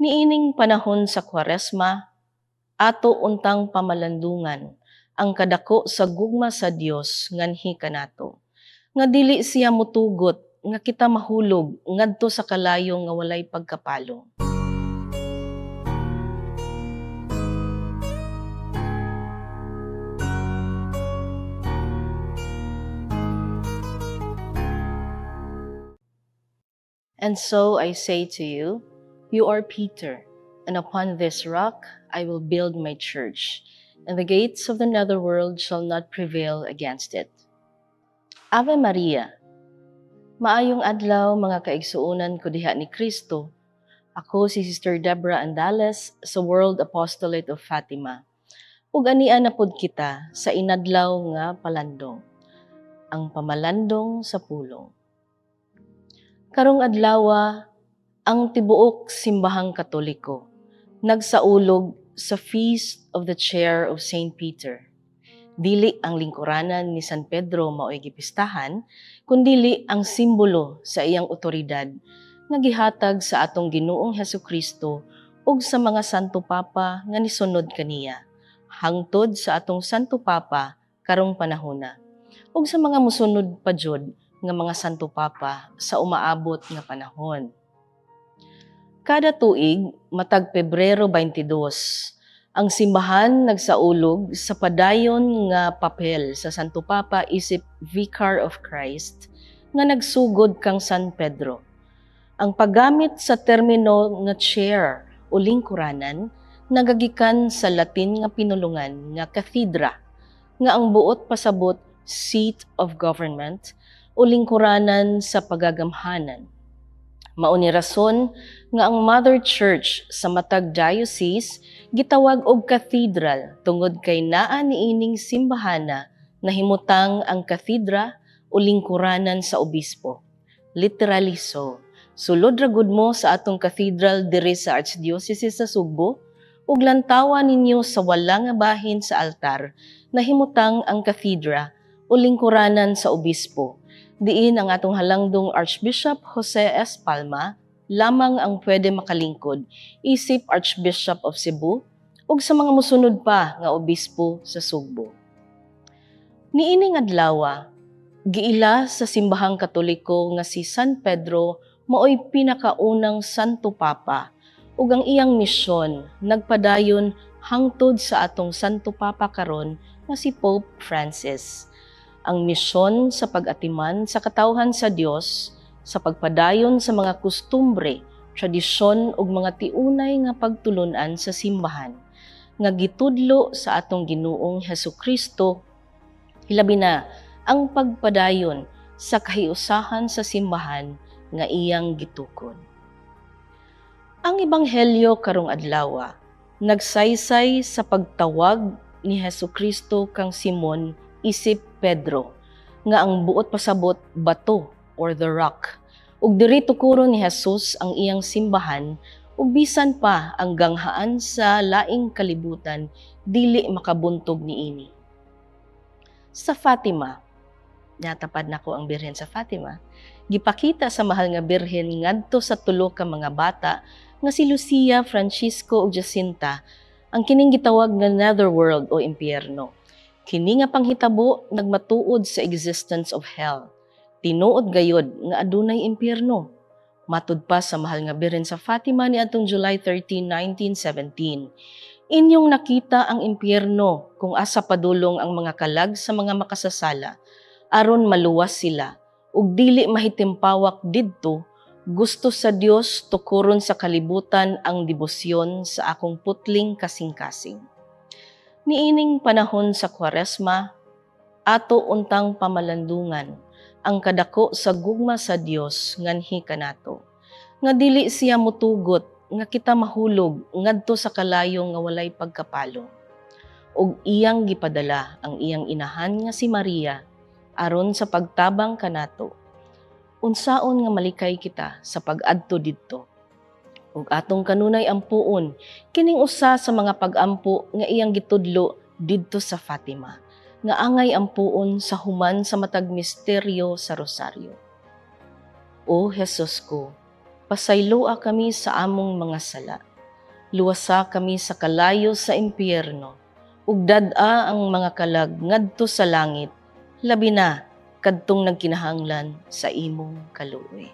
Niining panahon sa Kwaresma, ato untang pamalandungan, ang kadako sa gugma sa Dios nganhi kanato. Nga dili siya mutugot nga kita mahulog ngadto sa kalayo nga walay pagkapalo. And so I say to you, You are Peter, and upon this rock I will build my church, and the gates of the netherworld shall not prevail against it. Ave Maria, Maayong adlaw mga kaigsuunan ko diha ni Kristo. Ako si Sister Deborah Andales sa World Apostolate of Fatima. Ug anian na pod kita sa inadlaw nga palandong. Ang pamalandong sa pulong. Karong adlawa ang tibuok simbahang katoliko nagsaulog sa Feast of the Chair of St. Peter. Dili ang lingkuranan ni San Pedro mao'y gipistahan, kundili ang simbolo sa iyang otoridad nga gihatag sa atong Ginoong Heso Kristo ug sa mga Santo Papa nga nisunod kaniya, hangtod sa atong Santo Papa karong panahona, ug sa mga musunod pa jud nga mga Santo Papa sa umaabot nga panahon. Kada tuig, matag Pebrero 22, ang simbahan nagsaulog sa padayon nga papel sa Santo Papa isip Vicar of Christ nga nagsugod kang San Pedro. Ang paggamit sa termino nga chair o lingkuranan nagagikan sa Latin nga pinulungan nga cathedra nga ang buot pasabot seat of government o lingkuranan sa pagagamhanan. Mao ni rason nga ang Mother Church sa matag diocese gitawag og cathedral tungod kay naa niining simbahana na himutang ang kathedra o lingkuranan sa obispo. Literally so. Sulod ra gud mo sa atong cathedral diri sa Archdiocese sa Sugbo ug lantawa ninyo sa wala nga bahin sa altar na himutang ang kathedra o lingkuranan sa obispo Diin ang atong halangdong Archbishop Jose S. Palma lamang ang pwede makalingkod isip Archbishop of Cebu ug sa mga musunod pa nga obispo sa Sugbo. Niining adlawa, giila sa simbahang katoliko nga si San Pedro maoy pinakaunang Santo Papa ug ang iyang misyon nagpadayon hangtod sa atong Santo Papa karon nga si Pope Francis ang misyon sa pag-atiman sa katawhan sa Dios sa pagpadayon sa mga kustumbre, tradisyon ug mga tiunay nga pagtulunan sa simbahan nga gitudlo sa atong Ginoong Heso Kristo hilabi na ang pagpadayon sa kahiusahan sa simbahan nga iyang gitukod. Ang ebanghelyo karong adlaw nagsaysay sa pagtawag ni Heso Kristo kang Simon isip Pedro nga ang buot pasabot bato or the rock. Ug diri tukuro ni Jesus ang iyang simbahan ug bisan pa ang ganghaan sa laing kalibutan dili makabuntog niini. Sa Fatima, natapad nako ang birhen sa Fatima, gipakita sa mahal nga birhen ngadto sa tulo ka mga bata nga si Lucia, Francisco ug Jacinta ang kining gitawag nga netherworld o impyerno Kini nga panghitabo nagmatuod sa existence of hell. Tinuod gayod nga adunay impyerno. Matud pa sa mahal nga biren sa Fatima ni atong July 13, 1917. Inyong nakita ang impyerno kung asa padulong ang mga kalag sa mga makasasala aron maluwas sila ug dili mahitimpawak didto gusto sa Dios tukuron sa kalibutan ang debosyon sa akong putling kasing-kasing. Niining panahon sa Kwaresma, ato untang pamalandungan ang kadako sa gugma sa Dios nganhi kanato. Nga dili siya mutugot nga kita mahulog ngadto sa kalayo nga walay pagkapalo. Ug iyang gipadala ang iyang inahan nga si Maria aron sa pagtabang kanato. Unsaon nga malikay kita sa pag-adto didto ug atong kanunay ampuon kining usa sa mga pag-ampo nga iyang gitudlo didto sa Fatima nga angay ampuon sa human sa matag misteryo sa rosaryo. O Hesus ko, pasayloa kami sa among mga sala luwasa kami sa kalayo sa impyerno, ug dad-a ang mga kalag ngadto sa langit, labi na kadtong nagkinahanglan sa imong kaluoy.